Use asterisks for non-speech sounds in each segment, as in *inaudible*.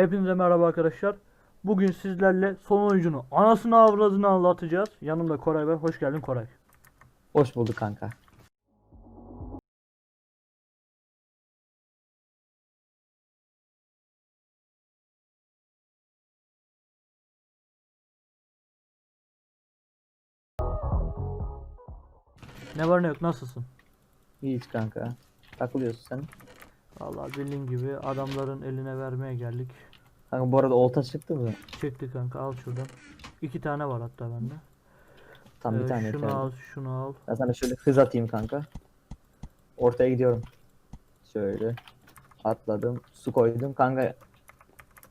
Hepinize merhaba arkadaşlar. Bugün sizlerle son oyuncunu anasını avradını anlatacağız. Yanımda Koray var. Hoş geldin Koray. Hoş bulduk kanka. Ne var ne yok nasılsın? İyiyiz kanka. Takılıyorsun sen. Vallahi bildiğin gibi adamların eline vermeye geldik. Kanka bu arada olta çıktı mı? Çekti kanka al şuradan. İki tane var hatta bende. Tam bir Ee, tane şunu al şunu al. Ben sana şöyle hız atayım kanka. Ortaya gidiyorum. Şöyle. Atladım. Su koydum kanka.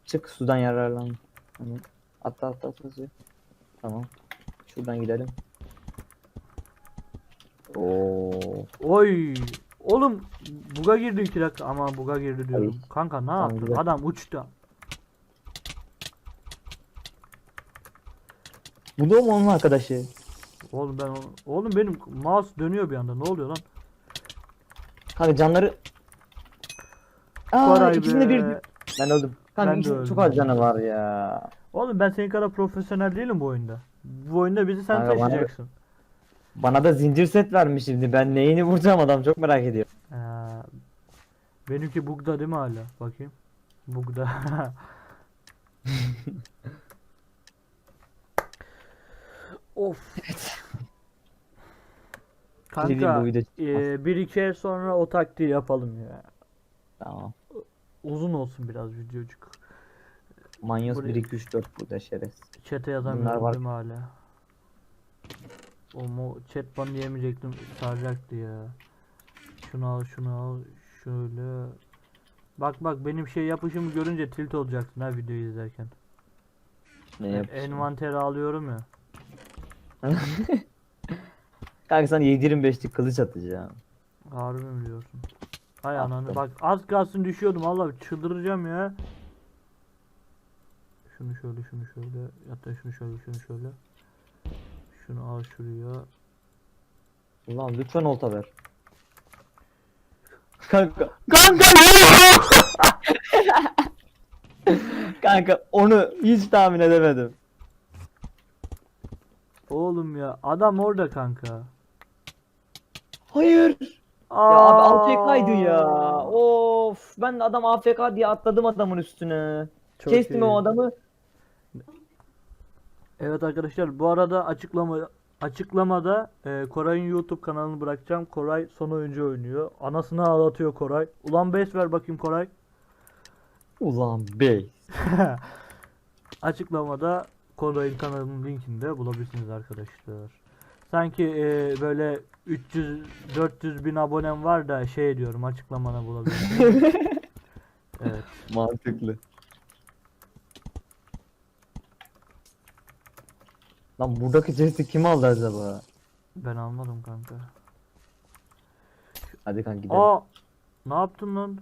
Çık sudan yararlan. Hani atla atla atla. Tamam. Şuradan gidelim. Oo. Oy! Oğlum buga girdi iki dakika. Aman buga girdi diyorum. Ay. Kanka ne yaptın? Adam uçtu. Bu da mı onun arkadaşı? Oğlum ben onu... Oğlum benim mouse dönüyor bir anda. Ne oluyor lan? Kanka canları... Aa Koray ikisinde bir... be. Ben öldüm. Kanka Ben de ikisinde çok öldüm. az canı var ya. Oğlum ben senin kadar profesyonel değilim bu oyunda. Bu oyunda bizi sen Kanka bana- taşıyacaksın. Bana da zincir set vermiş şimdi. Ben neyini vuracağım adam çok merak ediyorum. Ee, benimki bugda değil mi hala? Bakayım. Bugda. *laughs* of. Dediğim Kanka e, bir iki ay sonra o taktiği yapalım ya. Tamam. Uzun olsun biraz videocuk. Manyos Buraya- 1 2 3 4 burada şerefsiz. Chat'e yazamıyorum var. değil mi hala? O chat bana diyemeyecektim saracaktı ya. Şunu al şunu al şöyle. Bak bak benim şey yapışımı görünce tilt olacaksın ha videoyu izlerken. Ne E- yapıyorsun? Envanteri alıyorum ya. *laughs* Kanka sana 725'lik kılıç atacağım. Harbi mi diyorsun? Hay Attım. ananı bak az kalsın düşüyordum Allah çıldıracağım ya. Şunu şöyle şunu şöyle hatta şunu şöyle şunu şöyle. Şunu al şuraya. Ulan lütfen olta ver. Kanka. Kanka *laughs* Kanka onu hiç tahmin edemedim. Oğlum ya adam orada kanka. Hayır. Aa, Ya abi AFK'ydı ya. Of. Ben de adam AFK diye atladım adamın üstüne. çok Kestim iyi. o adamı. Evet arkadaşlar bu arada açıklama açıklamada e, Koray'ın YouTube kanalını bırakacağım. Koray son oyuncu oynuyor. Anasını ağlatıyor Koray. Ulan base ver bakayım Koray. Ulan bey. *laughs* Açıklamada Koray'ın kanalının linkini de bulabilirsiniz arkadaşlar. Sanki e, böyle 300 400 bin abonem var da şey diyorum açıklamana bulabilirsiniz. *laughs* evet. Mantıklı. Lan buradaki chest'i kim aldı acaba? Ben almadım kanka. Hadi kanka gidelim. Aa ne yaptın lan?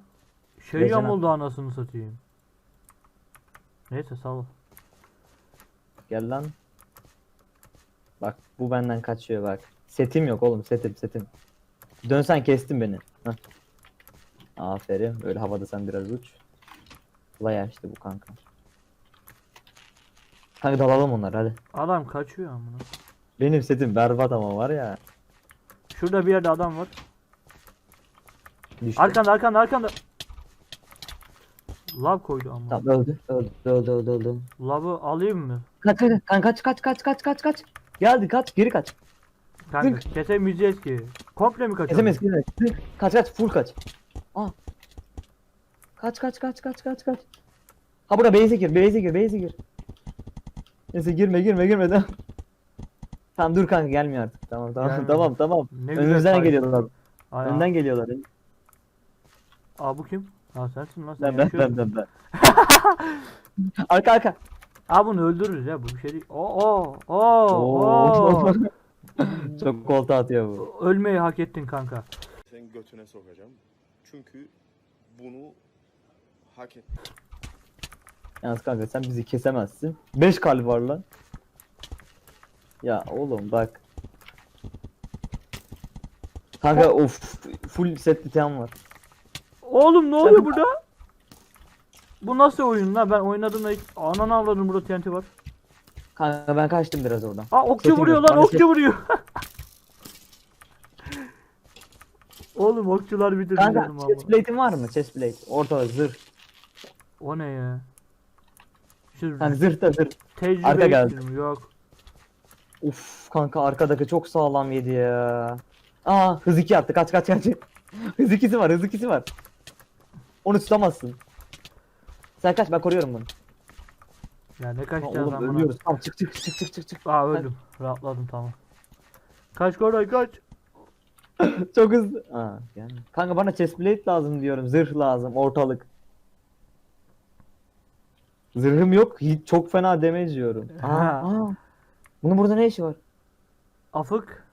Şey Lejen yamuldu anasını satayım. Neyse sağ ol. Gel lan. Bak bu benden kaçıyor bak. Setim yok oğlum setim setim. Dönsen kestin beni. Heh. Aferin. Böyle havada sen biraz uç. Kolay açtı bu kanka. Kanka dalalım onlar hadi. Adam kaçıyor amına. Benim setim berbat ama var ya. Şurada bir yerde adam var. Düştü. Arkanda arkanda arkanda. Lav koydu ama. Tamam öldü. Öldü öldü öldü öldü. Lavı alayım mı? Kaç kaç kaç kaç kaç kaç kaç kaç. Geldi kaç geri kaç. Kanka Zınk. kesemeyeceğiz ki. Komple mi kaçalım? Kesemez kesemez. Zınk. Kaç kaç full kaç. Aa. Kaç kaç kaç kaç kaç kaç. Ha bura base'e gir base'e gir base'e gir. Neyse girme girme girme tamam. Tamam dur kanka gelmiyor artık. Tamam tamam Gelmiyor. tamam tamam. Ne Önümüzden geliyorlar. Önden geliyorlar. Aa bu kim? Ha sensin lan sen Ben ben yaşıyorsun. ben ben ben. *laughs* arka arka. Aa bunu öldürürüz ya bu bir şey değil. Oo oo oo. Oo. oo. *laughs* Çok koltuğa atıyor bu. Ölmeyi hak ettin kanka. Senin götüne sokacağım. Çünkü bunu hak et. Yalnız kanka sen bizi kesemezsin. 5 kalp var lan. Ya oğlum bak. Kanka of full set titan var. Oğlum ne oluyor burada? Bu nasıl oyun la? Ben oynadığımda hiç... Ananı avladım burada TNT var. Kanka ben kaçtım biraz oradan. Aa okçu Setim vuruyor yok, lan okçu vuruyor. *laughs* Oğlum okçular bitirdi Kanka benim ama. chest plate'in var mı? Chest plate. Ortada zırh. O ne ya? Şu Kanka zırh da zırh. tecrübe arka geldi. ekledim, Yok. Uf kanka arkadaki çok sağlam yedi ya. Aa hız 2 attı kaç kaç kaç. *laughs* hız 2'si var hız 2'si var. Onu tutamazsın. Sen kaç ben koruyorum bunu. Ya ne oğlum lan buna? ölüyoruz. Tamam çık çık çık çık çık çık. Aa öldüm. Rahatladım tamam. Kaç Koray kaç. *laughs* Çok hızlı. Aa yani. Kanka bana chest plate lazım diyorum. Zırh lazım ortalık. Zırhım yok. Hiç çok fena damage yiyorum. *laughs* Aa, aa. Bunun burada ne işi var? Afık.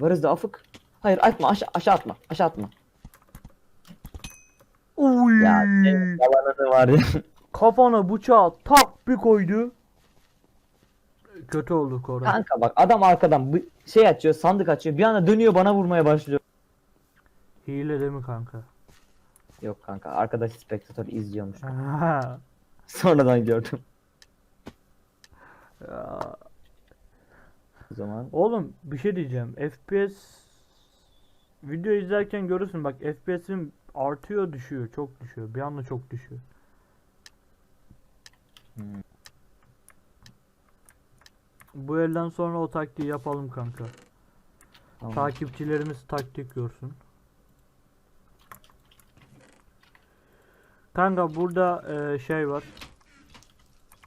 Varız da afık. Hayır atma aşağı aşağı atma. Aşağı atma. Uy. Ya senin yalanını var ya. *laughs* Kafana bıçağı tak bir koydu. Kötü oldu Koray. Kanka bak adam arkadan bu şey açıyor sandık açıyor bir anda dönüyor bana vurmaya başlıyor. Hile değil mi kanka? Yok kanka arkadaş spektatör izliyormuş. *laughs* Sonradan gördüm. Ya. O zaman Oğlum bir şey diyeceğim. FPS video izlerken görürsün bak FPS'im artıyor düşüyor çok düşüyor bir anda çok düşüyor. Hmm. Bu elden sonra o taktiği yapalım kanka. tamam. Takipçilerimiz taktik görsün. Kanka burada e, şey var.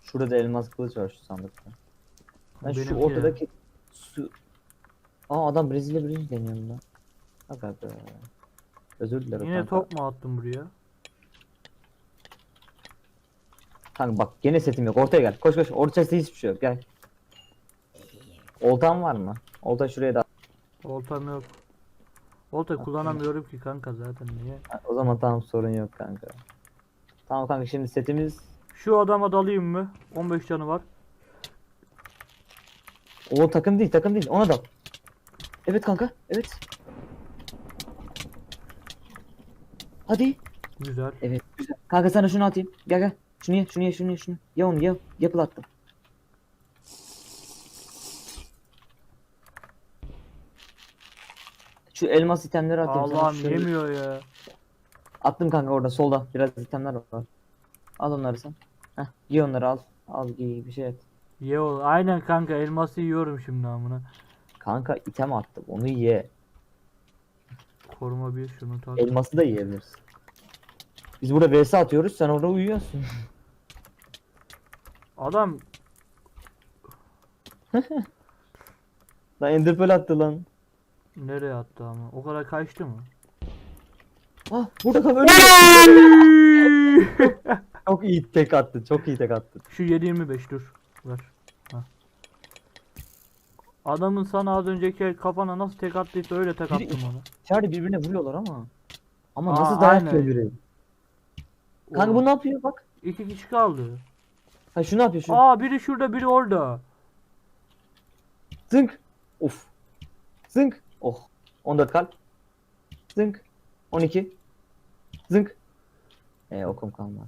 Şurada da elmas kılıç var şu sandıkta. Ben şu Benimki de. ortadaki su... Aa adam Brezilya birinci deniyor lan. Aga be. Özür dilerim Yine kanka. top mu attım buraya? Kanka bak gene setim yok ortaya gel. Koş koş orta chest'te hiçbir şey yok gel. Oltan var mı? Olta şuraya da. Oltam yok. Olta kullanamıyorum ki kanka zaten niye? Ha, O zaman tamam sorun yok kanka. Tamam kanka şimdi setimiz Şu adama dalayım mı? 15 canı var. o takım değil takım değil ona da. Evet kanka evet. Hadi. Güzel. Evet güzel. Kanka sana şunu atayım. Gel gel. Şunu ye şunu ye şunu ye şunu. Ye onu ye. Yapıl attım. Şu elmas itemleri atayım sana. Allah'ım Şöyle- yemiyor ya. Attım kanka orada solda biraz itemler var. Al onları sen. Heh, ye onları al. Al giy bir şey et. Ye ol. Aynen kanka elması yiyorum şimdi amına. Kanka item attım onu ye. Koruma bir şunu tak. Elması da yiyebilirsin. Biz burada vs atıyoruz sen orada uyuyorsun. Adam *laughs* Lan ender pearl attı lan. nereye attı ama? O kadar kaçtı mı? Ah burada kal öyle. çok iyi tek attı çok iyi tek attı. Şu 7.25 dur. Ver. Adamın sana az önceki kafana nasıl tek attıysa öyle tek Biri- attım ona. İçeride birbirine vuruyorlar ama. Ama Aa, nasıl dayak aynen. yiyor biri? Kanka bu ne yapıyor bak. iki kişi kaldı. Ha şu ne yapıyor şu? Aa biri şurada biri orada. Zınk. Of. Zınk. Oh. 14 kalp. Zınk. 12. Zınk. E okum kalmadı.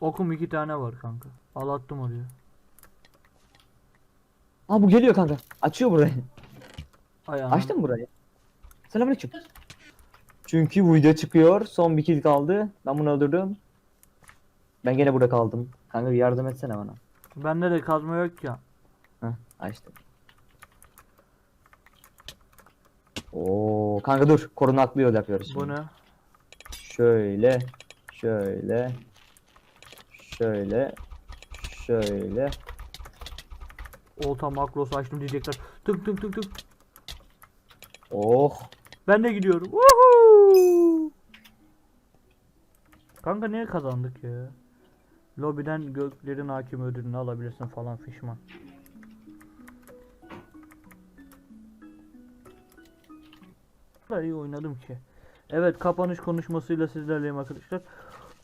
Okum iki tane var kanka. Al attım oraya. Aa bu geliyor kanka. Açıyor burayı. Ay anam. Açtın mı burayı? Selamünaleyküm. Çünkü bu video çıkıyor. Son bir kill kaldı. Ben bunu öldürdüm. Ben gene burada kaldım. Kanka bir yardım etsene bana. Bende de kazma yok ya. Heh, açtım. Oo kanka dur. Korunaklı yol yapıyoruz şimdi. Bu ne? Şöyle, şöyle, şöyle, şöyle. Olta makrosu açtım diyecekler. Tık tık tık tık. Oh. Ben de gidiyorum. Woohoo! Kanka niye kazandık ya? Lobiden göklerin hakim ödülünü alabilirsin falan fişman. kadar iyi oynadım ki. Evet kapanış konuşmasıyla sizlerleyim arkadaşlar.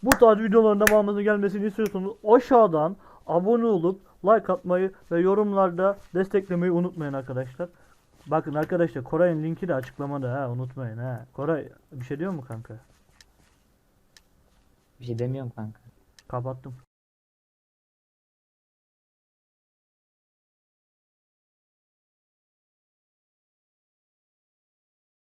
Bu tarz videoların devamının gelmesini istiyorsanız aşağıdan abone olup like atmayı ve yorumlarda desteklemeyi unutmayın arkadaşlar. Bakın arkadaşlar Koray'ın linki de açıklamada ha unutmayın ha. Koray bir şey diyor mu kanka? Bir şey demiyorum kanka. Kapattım.